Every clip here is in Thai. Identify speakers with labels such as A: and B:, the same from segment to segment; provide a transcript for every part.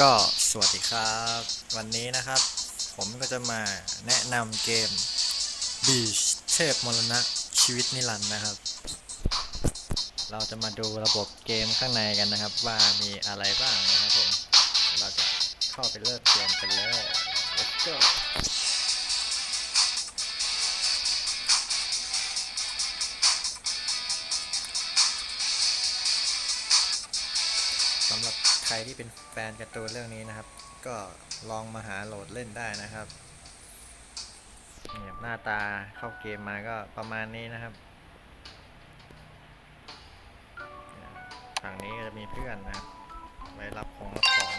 A: ก็สวัสดีครับ วันนี้นะครับ ผมก็จะมาแนะนำเกม Beach เทพมรณะชีวิตนิรันดร์นะครับ เราจะมาดูระบบเกมข้างในกันนะครับ ว่ามีอะไรบ้างนะครับผม เราจะเข้าไปเริ่มเกมกันเลย let's go รับใครที่เป็นแฟนการ์ตูนเรื่องนี้นะครับ ก็ลองมาหาโหลดเล่นได้นะครับนี่ครับหน้าตาเข้าเกมมาก็ประมาณนี้นะครับฝั่งนี้ก็จะมีเพื่อนนะครับ ไว้รับของรับของ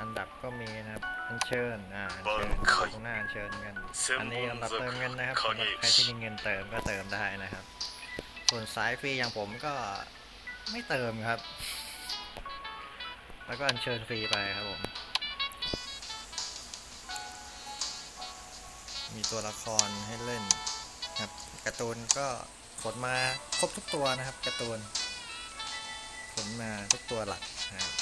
A: อันดับก็มีนะครับ อัญเชิญ อ่าอัญเชิญตรงหน้าอัญเชิญกัน อันนี้สำหรับเติมเงินนะครับสำหรับใครที่มีเงินเติมก็เติมได้นะครับ ส่วนสายฟรีอย่างผมก็ไม่เติมครับ แล้วก็อัญเชิญฟรีไปครับผม มีตัวละครให้เล่นครับการ์ตูนก็ขนมาครบทุกตัวนะครับการ์ตูนขนมาทุกตัวหลักนะครับ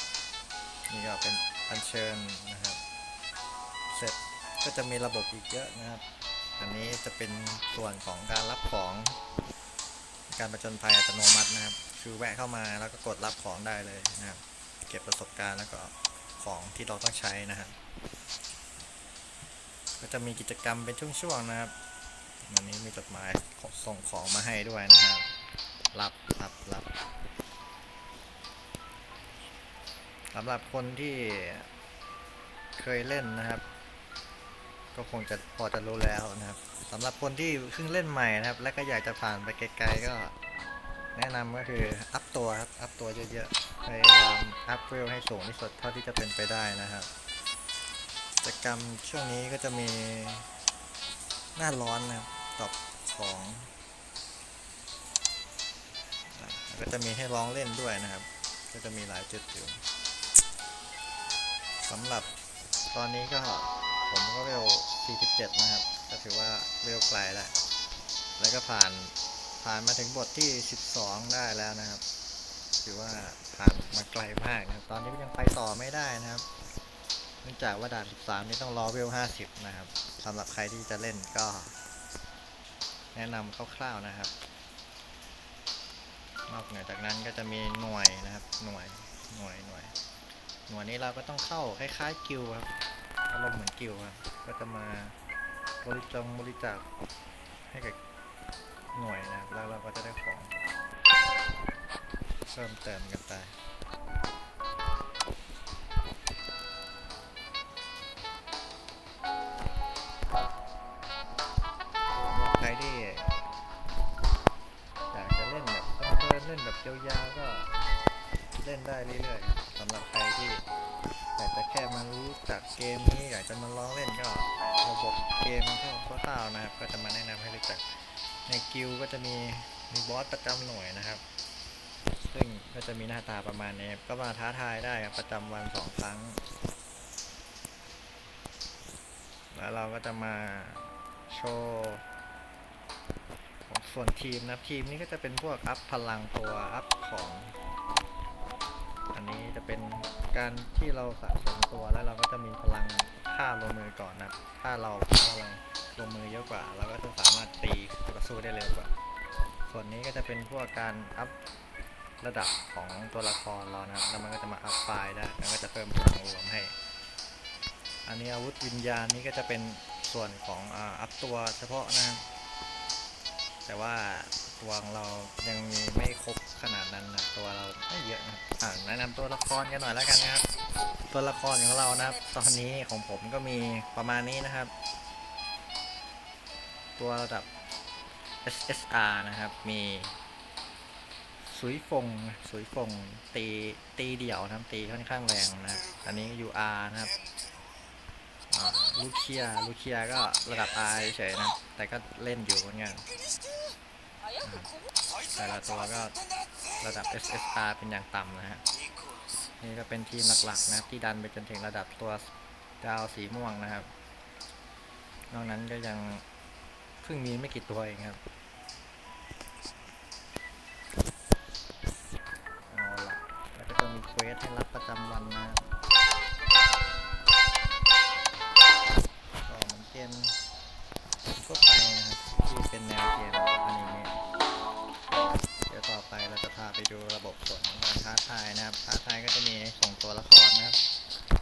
A: นี่ก็เป็นอัญเชิญนะครับ เสร็จก็จะมีระบบอีกเยอะนะครับ อันนี้จะเป็นส่วนของการรับของการประจนภัยอัตโนมัตินะครับ คือแวะเข้ามาแล้วก็กดรับของได้เลยนะครับ เก็บประสบการณ์แล้วก็ของที่เราต้องใช้นะครับ ก็จะมีกิจกรรมเป็นช่วงๆนะครับ วันนี้มีจดหมายส่งของมาให้ด้วยนะครับ รับรับรับสำหรับคนที่เคยเล่นนะครับ ก็คงจะพอจะรู้แล้วนะครับสำหรับคนที่เพิ่งเล่นใหม่นะครับ และก็อยากจะผ่านไปไกลๆก็ แนะนำก็คืออัพตัวครับ อัพตัวเยอะๆ พยายามอัพเวลให้สูงที่สุดเท่าที่จะเป็นไปได้นะครับกิจกรรมช่วงนี้ก็จะมีหน้าร้อนนะครับตอบของ ก็จะมีให้ร้องเล่นด้วยนะครับ ก็จะมีหลายจุดอยู่สำหรับตอนนี้ก็ผมก็เวล47 นะครับ ก็ถือว่าเวลไกลแล้ว แล้วก็ผ่าน ผ่านมาถึงบทที่ 12 ได้แล้วนะครับ ถือว่าผ่านมาไกลมากนะครับ ตอนนี้ก็ยังไปต่อไม่ได้นะครับ เนื่องจากว่าด่าน 13 นี่ต้องรอเวล 50 นะครับสำหรับใครที่จะเล่นก็ แนะนำคร่าวๆนะครับ นอกเหนือจากนั้นก็จะมีหน่วยนะครับ หน่วย หน่วย หน่วย หน่วยนี้เราก็ต้องเข้าคล้ายๆกิลครับ อารมณ์เหมือนกิลครับ ก็จะมาบริจงบริจาคให้กับ หน่วยนะครับแล้วเราก็จะได้ของเพิ่มเติมกันไป ในกิลก็จะมีมีบอสประจำหน่วยนะครับ ซึ่งก็จะมีหน้าตาประมาณนี้ก็มาท้าทายได้ครับประจำวันสองครั้ง แล้วเราก็จะมาโชว์ของส่วนทีมนะทีมนี้ก็จะเป็นพวกอัพพลังตัวอัพของ อันนี้จะเป็นการที่เราสะสมตัวแล้วเราก็จะมีพลังค่าลงมือก่อนนะถ้าเราค่าพลัง ลงมือเยอะกว่า เราก็จะสามารถตีต่อสู้ได้เร็วกว่า ส่วนนี้ก็จะเป็นพวกการอัพระดับของตัวละครเรานะครับ แล้วมันก็จะมาอัพไฟล์ได้แล้วก็จะเพิ่มพลังรวมให้ อันนี้อาวุธวิญญาณนี้ก็จะเป็นส่วนของอ,อัพตัวเฉพาะนะครับ แต่ว่าตัวของเรายังมีไม่ครบขนาดนั้นนะตัวเราไม่เยอะนะอ่าแนะนำตัวละครกันหน่อยแล้วกันนะครับ ตัวละครของเรานะครับ ตอนนี้ของผมก็มีประมาณนี้นะครับ ตัวระดับ SSR นะครับ มีสุยฟงสุยฟงตีตีเดี่ยวนะครับตีค่อนข้างแรงนะครับ อันนี้ UR นะครับลูเคียลูเคียก็ระดับ R เฉยนะ แต่ก็เล่นอยู่เหมือนกันแต่ละตัวก็ระดับ SSR เป็นอย่างต่ำนะฮะ นี่ก็เป็นทีมหลักๆนะครับที่ดันไปจนถึงระดับตัวดาวสีม่วงนะครับ นอกนั้นก็ยัง เพิ่งมีไม่กี่ตัวเองครับเอาละแล้วก็จะมีเควสให้รับประจำวันนะก็เหมือนเกมทั่วไปนะครับที่เป็นแนวเกมอนิเมะเดี๋ยวต่อไปเราจะพาไปดูระบบส่วนของการท้าทายนะครับท้าทายก็จะมีส่งตัวละครนะครับ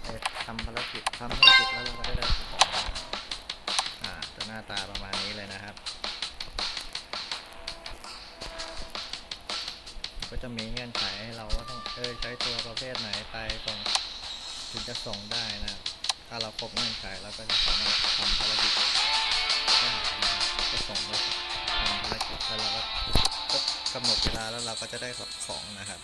A: ไปทำภารกิจทำภารกิจแล้วเราก็ได้ได้ของ หน้าตาประมาณนี้เลยนะครับ ก็จะมีเงื่อนไขให้เราว่าต้องเออใช้ตัวประเภทไหนไปส่งถึงจะส่งได้นะถ้าเราครบเงื่อนไขเราก็จะสามารถทำภารกิจได้นะครับก็ส่งไปทำภารกิจแล้วเราก็กำหนดเวลาแล้วเราก็จะได้ของนะครับ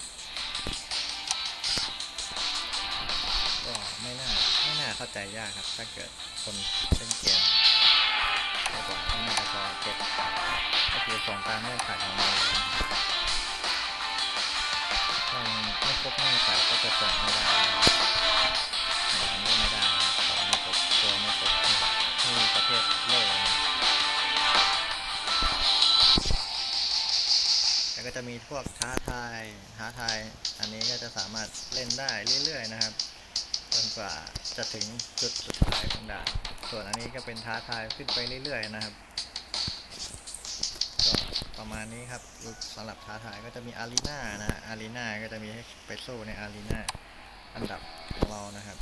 A: ก็ไม่น่าไม่น่าเข้าใจยากครับ ถ้าเกิดคนเล่นเกม ก็คือส่งตามเงื่อนไขของมันเรับถ้าไม่ครบเงื่อนไขก็จะส่งไม่ได้อันนี้ไม่ได้ของไม่ครบตัวไม่ครบที่ประเทศโลกแล้วก็จะมีพวกท้าทายท้าทาย อันนี้ก็จะสามารถเล่นได้เรื่อยๆนะครับจนกว่าจะถึงจุดสุดท้ายของด่านส่วนอันนี้ก็เป็นท้าทายขึ้นไปเรื่อยๆนะครับ ประมาณนี้ครับสำหรับท้าทายก็จะมีอารีนานะอารีนาก็จะมีให้ไปสู้ในอารีนาอันดับของเรานะครับ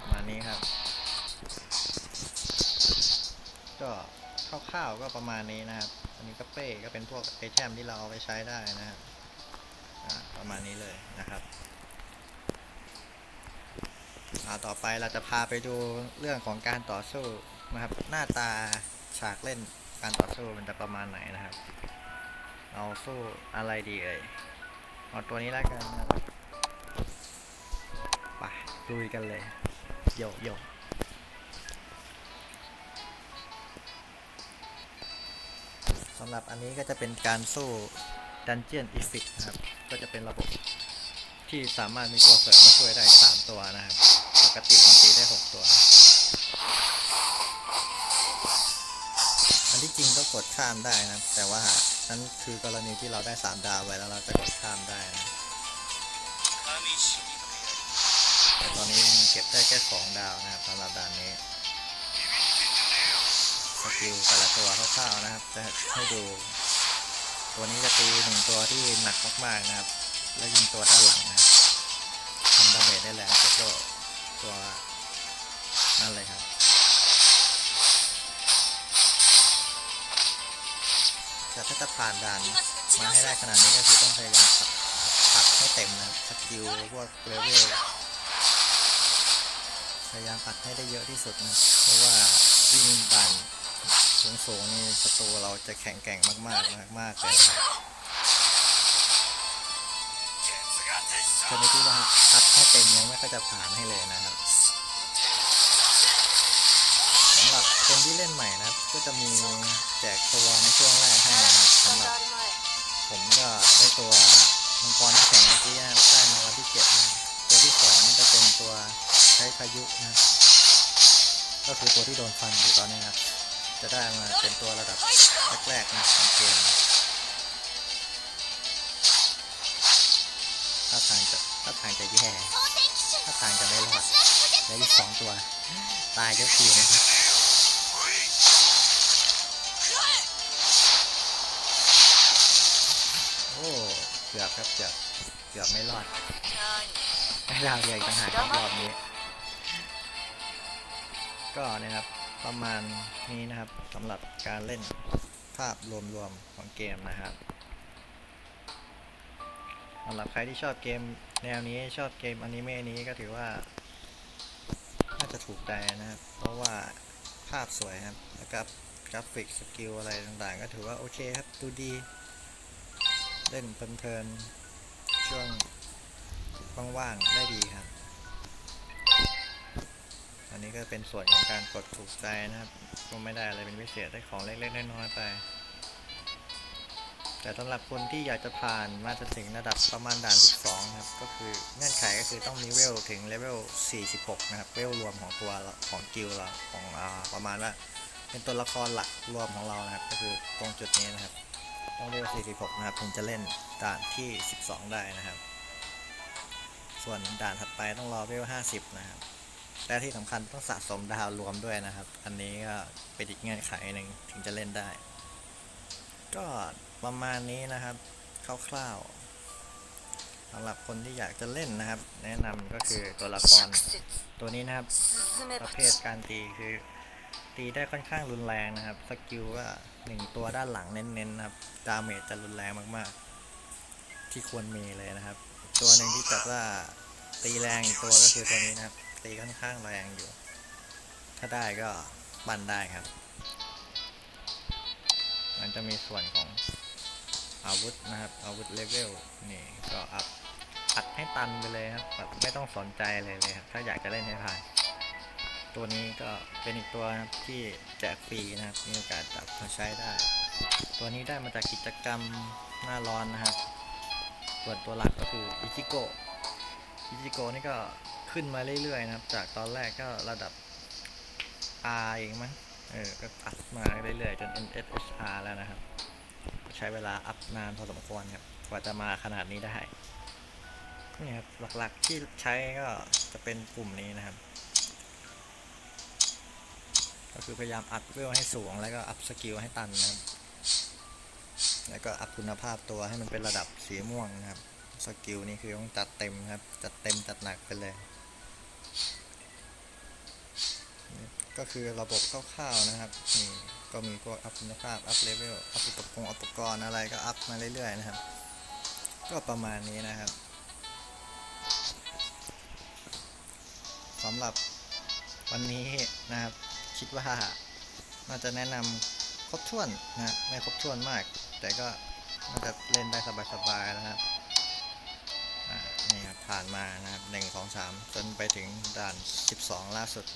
A: ประมาณนี้ครับ ก็คร่าวๆก็ประมาณนี้นะครับ อันนี้ก็เป้ก็เป็นพวกไอเทมที่เราเอาไปใช้ได้นะครับประมาณนี้เลยนะครับต่อไปเราจะพาไปดูเรื่องของการต่อสู้นะครับ หน้าตาฉากเล่น การต่อสู้มันจะประมาณไหนนะครับ เอาสู้อะไรดีเอ่ย เอาตัวนี้แล้วกันนะครับไปลุยกันเลยโยโยสำหรับอันนี้ก็จะเป็นการสู้ Dungeon e f f i c นะครับ ก็จะเป็นระบบที่สามารถมีตัวเสริมมาช่วยได้ 3 ตัวนะครับ ปกติมันตีได้ 6 ตัว ที่จริงก็กดข้ามได้นะ แต่ว่านั่นคือกรณีที่เราได้3ดาวไว้แล้วเราจะกดข้ามได้นะแต่ตอนนี้เก็บได้แค่2ดาวนะครับสำหรับด่านนี้สกิลแต่ละตัวคร่าวๆนะครับจะให้ดู ตัวนี้จะตีหนึ่งตัวที่หนักมากๆนะครับ แล้วยิงตัวด้านหลังนะครับทำดาเมจได้แรงก็ตัวนั่นเลยครับ ถ้าจะผ่านด่านมาให้ได้ขนาดนี้ก็คือต้องพยายามปัดให้เต็มนะสกิลพวกเลเวลพยายามปัดให้ได้เยอะที่สุดนะเพราะว่าวิ่งด่านสูงๆนี่ศัตรูเราจะแข็งแกร่งมากๆมากมากๆเลยนะครับชนิดที่ว่าปัดให้เต็มยังไม่ก็จะผ่านให้เลยนะครับสำหรับคนที่เล่นใหม่นะ ก็จะมีแจกตัวในช่วงแรกให้นะครับสำหรับผมก็ได้ตัวมังกรน้ำแข็งเมื่อกี้ได้มาวันที่เจ็ดนะตัวที่สองจะเป็นตัวใช้พายุนะ ก็คือตัวที่โดนฟันอยู่ตอนนี้ครับจะได้มาเป็นตัวระดับแรกๆนะของเกมถ้าทางจะถ้าทางจะแย่ถ้าทางจะไม่รอดแล้วอีกสองตัว ตายก็คือนะครับ กือบครับเกือบเกือบไม่รอดได้ดาวเดียวอีกต่างหากครับรอบนี้ ก็นะครับประมาณนี้นะครับสำหรับการเล่นภาพรวมๆของเกมนะครับสำหรับใครที่ชอบเกมแนวนี้ชอบเกมอนิเมะนี้ก็ถือว่า น่าจะถูกใจนะครับ เพราะว่าภาพสวยครับ แล้วก็กราฟิกสกิลอะไรต่างๆ ก็ถือว่าโอเคครับ ดูดี เล่นเพลินๆ ช่วงว่างๆ ได้ดีครับ อันนี้ก็เป็นส่วนของการกดถูกใจนะครับก็ไม่ได้อะไรเป็นพิเศษได้ของเล็กๆ น้อยๆ ไป แต่สำหรับคนที่อยากจะผ่านมาจนถึงระดับประมาณด่าน 12 ครับ ก็คือเงื่อนไขก็คือต้องมีเวลถึงเลเวล 46 นะครับ เวลรวมของตัวของกิลด์เราของอประมาณว่าเป็นตัวละครหลักรวมของเรานะครับ ก็คือตรงจุดนี้นะครับ ต้องเลเวล46 นะครับถึงจะเล่นด่านที่ 12 ได้นะครับ ส่วนด่านถัดไปต้องรอเวล50 นะครับและที่สำคัญต้องสะสมดาวรวมด้วยนะครับ อันนี้ก็เป็นอีกเงื่อนไขหนึ่งถึงจะเล่นได้ ก็ประมาณนี้นะครับคร่าวๆสำหรับคนที่อยากจะเล่นนะครับ แนะนำก็คือตัวละครตัวนี้นะครับ ประเภทการตีคือ ตีได้ค่อนข้างรุนแรงนะครับ สกิลว่าหนึ่งตัวด้านหลังเน้นๆนะครับดาเมจจะรุนแรงมากๆ ที่ควรมีเลยนะครับ ตัวหนึ่งที่จัดว่าตีแรงอีกตัวก็คือตัวนี้นะครับ ตีค่อนข้างแรงอยู่ ถ้าได้ก็บันได้ครับ มันจะมีส่วนของอาวุธนะครับ อาวุธเลเวลนี่ก็อัพอัดให้ตันไปเลยครับแบบไม่ต้องสนใจเลยเลยครับ ถ้าอยากจะเล่นให้ผ่าน ตัวนี้ก็เป็นอีกตัวนะครับที่แจกฟรีนะครับ มีโอกาสจับมาใช้ได้ ตัวนี้ได้มาจากกิจกรรมหน้าร้อนนะครับส่วนตัวหลักก็คืออิจิโกะอิจิโกะนี่ก็ขึ้นมาเรื่อยๆนะครับ จากตอนแรกก็ระดับ R เองมั้งเออ ก็อัพมาเรื่อยๆ จน NSSR แล้วนะครับ ใช้เวลาอัพนานพอสมควรครับ กว่าจะมาขนาดนี้ได้นี่ครับหลักๆที่ใช้ก็จะเป็นกลุ่มนี้นะครับ ก็คือพยายามอัพเวลให้สูง แล้วก็อัพสกิลให้ตันนะครับ แล้วก็อัพคุณภาพตัวให้มันเป็นระดับสีม่วงนะครับ สกิลนี่คือต้องจัดเต็มครับ จัดเต็มจัดหนักไปเลย ก็คือระบบคร่าวๆนะครับนี่ก็มีพวกอัพคุณภาพ อัพเลเวล อัพอุปกรณ์อุปกรณ์อะไรก็อัพมาเรื่อยๆนะครับ ก็ประมาณนี้นะครับสำหรับวันนี้นะครับ คิดว่าน่าจะแนะนำครบถ้วนนะฮะไม่ครบถ้วนมาก แต่ก็น่าจะเล่นได้สบายๆนะครับอ่านี่ครับผ่านมานะครับหนึ่งของสามจนไปถึงด่าน 12 ล่าสุด